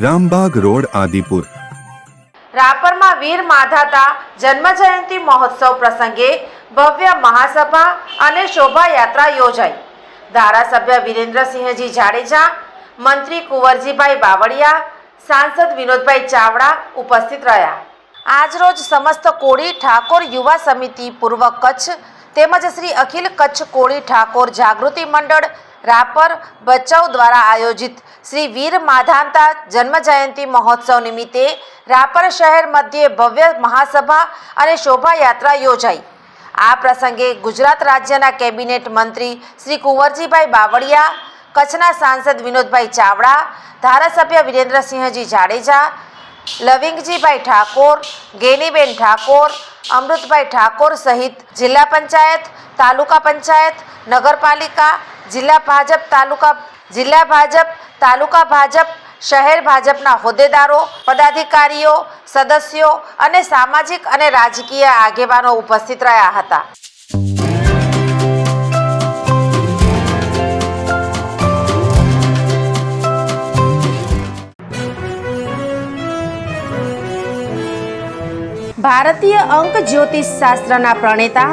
Rambagh road Adipur. રાપરમાં Veer Mandhata જન્મ જયંતિ મહોત્સવ પ્રસંગે ભવ્ય મહાસભા અને શોભાયાત્રા યોજાઈ. ધારાસભ્ય વિરેન્દ્રસિંહજી જાડેજા મંત્રી કુંવરજીભાઈ બાવળિયા સાંસદ વિનોદભાઈ ચાવડા ઉપસ્થિત રહ્યા. આજરોજ સમસ્ત કોળી ઠાકોર યુવા સમિતિ પૂર્વ કચ્છ તેમજ શ્રી અખિલ કચ્છ કોળી ઠાકોર જાગૃતિ મંડળ રાપર ભચાઉ દ્વારા આયોજિત શ્રી વીર માધાંતા જન્મજયંતિ મહોત્સવ નિમિત્તે રાપર શહેર મધ્યે ભવ્ય મહાસભા અને શોભાયાત્રા યોજાઈ. આ પ્રસંગે ગુજરાત રાજ્યના કેબિનેટ મંત્રી શ્રી કુંવરજીભાઈ બાવળિયા, કચ્છના સાંસદ વિનોદભાઈ ચાવડા, ધારાસભ્ય વિરેન્દ્રસિંહજી જાડેજા, લવિંગજીભાઈ ઠાકોર, ગેનીબેન ઠાકોર, અમૃતભાઈ ઠાકોર સહિત જિલ્લા પંચાયત, તાલુકા પંચાયત, નગરપાલિકા જિલ્લા ભાજપ તાલુકા, જિલ્લા ભાજપ, તાલુકા ભાજપ, શહેર ભાજપના હોદ્દેદારો, પદાધિકારીઓ, સદસ્યો અને સામાજિક અને રાજકીય આગેવાનો ઉપસ્થિત રહ્યા હતા. ભારતીય અંક જ્યોતિષ શાસ્ત્રના પ્રણેતા